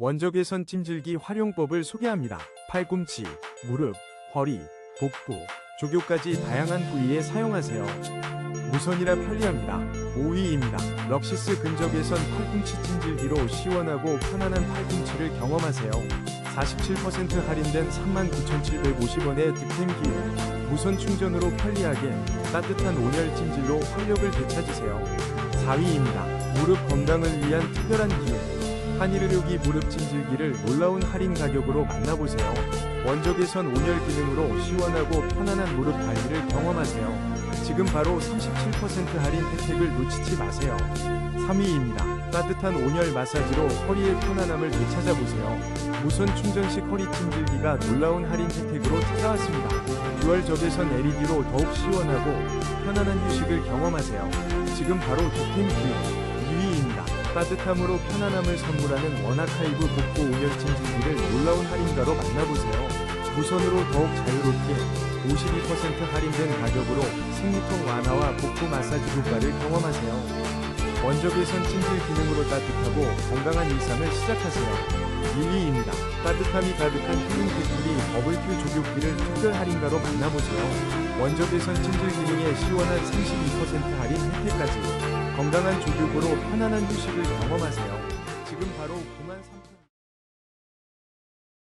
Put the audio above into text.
원적외선 찜질기 활용법을 소개합니다. 팔꿈치, 무릎, 허리, 복부, 조교까지 다양한 부위에 사용하세요. 무선이라 편리합니다. 5위입니다. 럭시스 근적외선 팔꿈치 찜질기로 시원하고 편안한 팔꿈치를 경험하세요. 47% 할인된 39,750원의 득템 기회. 무선 충전으로 편리하게 따뜻한 온열 찜질로 활력을 되찾으세요. 4위입니다. 무릎 건강을 위한 특별한 기회. 한일의료기 무릎 찜질기를 놀라운 할인 가격으로 만나보세요. 원적외선 온열 기능으로 시원하고 편안한 무릎 관리를 경험하세요. 지금 바로 37% 할인 혜택을 놓치지 마세요. 3위입니다. 따뜻한 온열 마사지로 허리의 편안함을 되찾아보세요. 무선 충전식 허리 찜질기가 놀라운 할인 혜택으로 찾아왔습니다. 듀얼 적외선 LED로 더욱 시원하고 편안한 휴식을 경험하세요. 지금 바로 득템 기회 2위입니다. 따뜻함으로 편안함을 선물하는 원아카이브 복고 온열 찜질기를 놀라운 할인가로 만나보세요. 무선으로 더욱 자유롭게 52% 할인된 가격으로 생리통 완화와 복부 마사지 효과를 경험하세요. 원적외선 찜질 기능으로 따뜻하고 건강한 일상을 시작하세요. 1위입니다. 따뜻함이 가득한 힐링 버블큐 조교기를 특별 할인가로 만나보세요. 원적외선 찜질 기능에 시원한 32% 할인 혜택까지 건강한 조교구로 편안한 휴식을 경험하세요. 지금 바로 9만 3